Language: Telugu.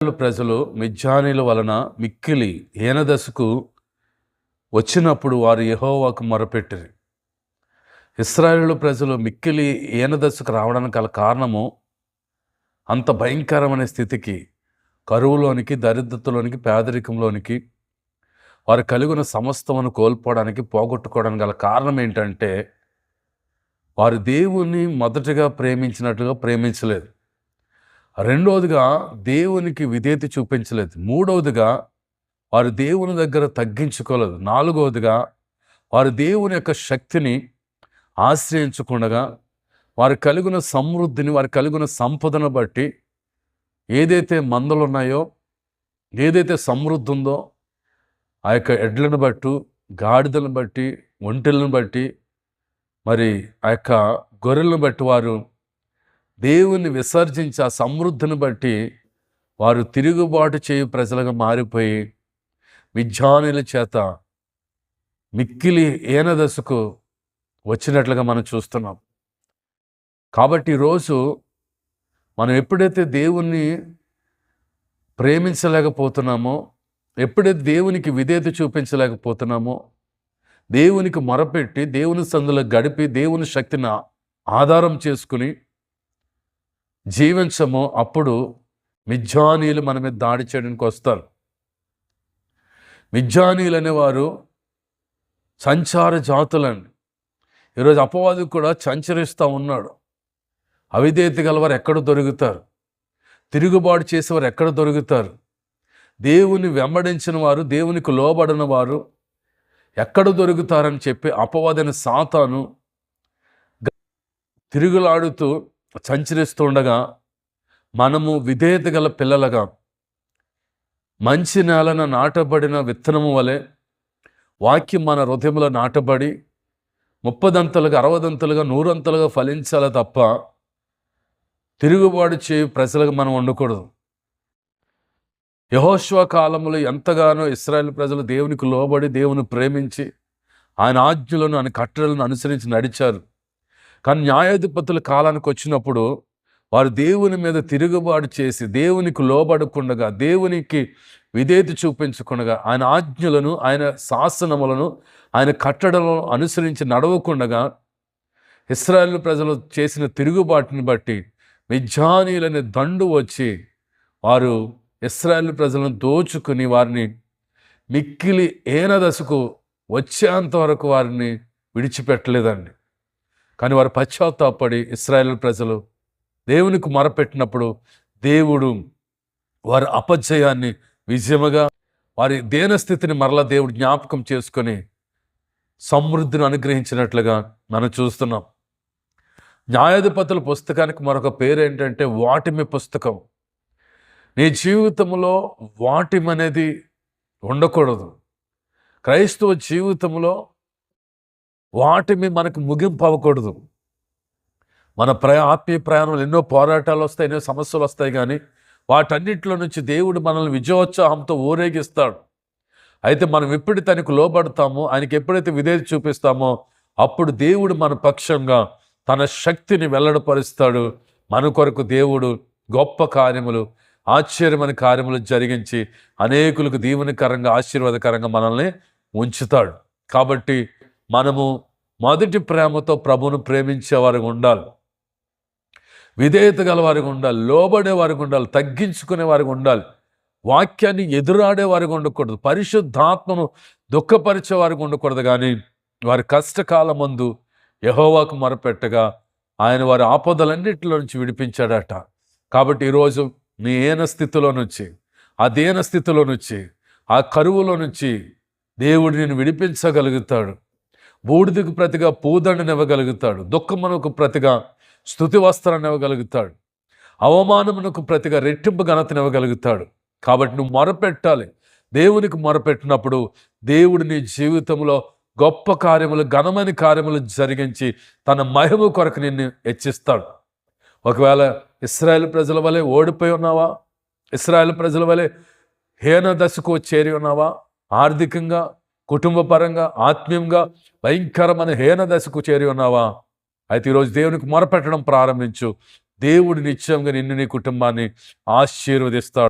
ప్రజలు మిజ్జానీల వలన మిక్కిలి హీనదశకు వచ్చినప్పుడు వారు యహోవాకు మొరపెట్టిరి. ఇస్రాయేలు ప్రజలు మిక్కిలి హీనదశకు రావడానికి గల కారణము అంత భయంకరమైన స్థితికి కరువులోనికి దరిద్రతలోనికి పేదరికంలోనికి వారు కలిగిన సమస్తమును కోల్పోవడానికి పోగొట్టుకోవడానికి గల కారణం ఏంటంటే వారు దేవుణ్ణి మొదటగా ప్రేమించినట్లుగా ప్రేమించలేదు. రెండవదిగా దేవునికి విధేయత చూపించలేదు. మూడవదిగా వారు దేవుని దగ్గర తగ్గించుకోలేదు. నాలుగవదిగా వారు దేవుని యొక్క శక్తిని ఆశ్రయించకుండా వారు కలిగిన సమృద్ధిని వారు కలిగిన సంపదను బట్టి ఏదైతే మందలు ఉన్నాయో ఏదైతే సమృద్ధి ఉందో ఆ యొక్క ఎడ్లను బట్టు గాడిదలను బట్టి ఒంటెలను బట్టి మరి ఆ యొక్క గొర్రెలను బట్టి వారు దేవుని విసర్జించి ఆ సమృద్ధిని బట్టి వారు తిరుగుబాటు చేయు ప్రజలుగా మారిపోయి విజ్ఞానుల చేత మిక్కిలి ఏనదశకు వచ్చినట్లుగా మనం చూస్తున్నాం. కాబట్టి ఈరోజు మనం ఎప్పుడైతే దేవుణ్ణి ప్రేమించలేకపోతున్నామో ఎప్పుడైతే దేవునికి విధేయత చూపించలేకపోతున్నామో దేవునికి మొరపెట్టి దేవుని సందులో గడిపి దేవుని శక్తిని ఆధారం చేసుకుని జీవించమో అప్పుడు మిజ్జానీయులు మన మీద దాడి చేయడానికి వస్తారు. మిజ్జానీయులు అనేవారు సంచార జాతులండి. ఈరోజు అపవాది కూడా సంచరిస్తూ ఉన్నాడు. అవిధేయత గలవారు ఎక్కడ దొరుకుతారు? తిరుగుబాటు చేసేవారు ఎక్కడ దొరుకుతారు? దేవుని వెంబడించిన వారు దేవునికి లోబడిన వారు ఎక్కడ దొరుకుతారని చెప్పి అపవాదైన సాతాను తిరుగులాడుతూ సంచరిస్తుండగా మనము విధేయత గల పిల్లలుగా మంచి నేలన నాటబడిన విత్తనము వలె వాక్యం మన హృదయంలో నాటబడి ముప్పదంతలుగా అరవదంతలుగా నూరంతలుగా ఫలించాలి తప్ప తిరుగుబాటు చేయు ప్రజలకు మనం ఉండకూడదు. యహోశ్వ కాలంలో ఎంతగానో ఇస్రాయేల్ ప్రజలు దేవునికి లోబడి దేవుని ప్రేమించి ఆయన ఆజ్ఞలను ఆయన కట్టడలను అనుసరించి నడిచారు. కానీ న్యాయాధిపతుల కాలానికి వచ్చినప్పుడు వారు దేవుని మీద తిరుగుబాటు చేసి దేవునికి లోబడకుండగా దేవునికి విధేయత చూపించకుండగా ఆయన ఆజ్ఞలను ఆయన శాసనములను ఆయన కట్టడలను అనుసరించి నడవకుండగా ఇస్రాయల్ ప్రజలు చేసిన తిరుగుబాటుని బట్టి మిజ్జానీయులనే దండు వచ్చి వారు ఇస్రాయల్ ప్రజలను దోచుకుని వారిని మిక్కిలి ఏనదశకు వచ్చేంత వరకు వారిని విడిచిపెట్టలేదండి. కానీ వారు పశ్చాత్తాపడి ఇస్రాయేల్ ప్రజలు దేవునికి మొరపెట్టినప్పుడు దేవుడు వారి అపజయాన్ని విజయముగా వారి దేనస్థితిని మరలా దేవుడు జ్ఞాపకం చేసుకొని సమృద్ధిని అనుగ్రహించినట్లుగా మనం చూస్తున్నాం. న్యాయాధిపతుల పుస్తకానికి మరొక పేరు ఏంటంటే వాటిమి పుస్తకం. నీ జీవితంలో వాటిమనేది ఉండకూడదు. క్రైస్తవ జీవితంలో వాటిమి మనకు ముగింపు అవ్వకూడదు మన ప్రయా ఆత్మీయ ప్రయాణంలో ఎన్నో పోరాటాలు వస్తాయి ఎన్నో సమస్యలు వస్తాయి కానీ వాటన్నింటిలో నుంచి దేవుడు మనల్ని విజయోత్సాహంతో ఊరేగిస్తాడు. అయితే మనం ఎప్పుడు తనకు లోబడతామో ఆయనకి ఎప్పుడైతే విధేయత చూపిస్తామో అప్పుడు దేవుడు మన పక్షంగా తన శక్తిని వెల్లడపరుస్తాడు. మన కొరకు దేవుడు గొప్ప కార్యములు ఆశ్చర్యమైన కార్యములు జరిగించి అనేకులకు దీవెనకరంగా ఆశీర్వాదకరంగా మనల్ని ఉంచుతాడు. కాబట్టి మనము మొదటి ప్రేమతో ప్రభువును ప్రేమించే వారికి ఉండాలి. విధేయత గల వారికి ఉండాలి. లోబడే వారికి ఉండాలి. తగ్గించుకునే వారికి ఉండాలి. వాక్యాన్ని ఎదురాడే వారికి ఉండకూడదు. పరిశుద్ధాత్మను దుఃఖపరిచే వారికి ఉండకూడదు. కానీ వారి కష్టకాలం ముందు యహోవాకు మొరపెట్టగా ఆయన వారి ఆపదలన్నిటిలో నుంచి విడిపించాడట. కాబట్టి ఈరోజు నీ ఏన స్థితిలో నుంచి ఆ దేన స్థితిలో నుంచి ఆ కరువులో నుంచి దేవుడు నేను విడిపించగలుగుతాడు. బూడిదకు ప్రతిగా పూదండని ఇవ్వగలుగుతాడు దుఃఖమునకు ప్రతిగా స్థుతి వస్త్రాన్ని ఇవ్వగలుగుతాడు అవమానమునకు ప్రతిగా రెట్టింపు ఘనతనివ్వగలుగుతాడు కాబట్టి నువ్వు మొరపెట్టాలి. దేవునికి మొరపెట్టినప్పుడు దేవుడు నీ జీవితంలో గొప్ప కార్యములు ఘనమైన కార్యములు జరిగించి తన మహిమ కొరకు నిన్ను హెచ్చిస్తాడు. ఒకవేళ ఇస్రాయేల్ ప్రజల వలె ఓడిపోయి ఉన్నావా? ఇస్రాయేల్ ప్రజల వలె హీన దశకు చేరి ఉన్నావా? ఆర్థికంగా కుటుంబపరంగా ఆత్మీయంగా భయంకరమైన హేన దశకు చేరి ఉన్నావా? అయితే ఈరోజు దేవునికి మొరపెట్టడం ప్రారంభించు. దేవుడు నిశ్చయంగా నిన్ను నీ కుటుంబాన్ని ఆశీర్వదిస్తాడు.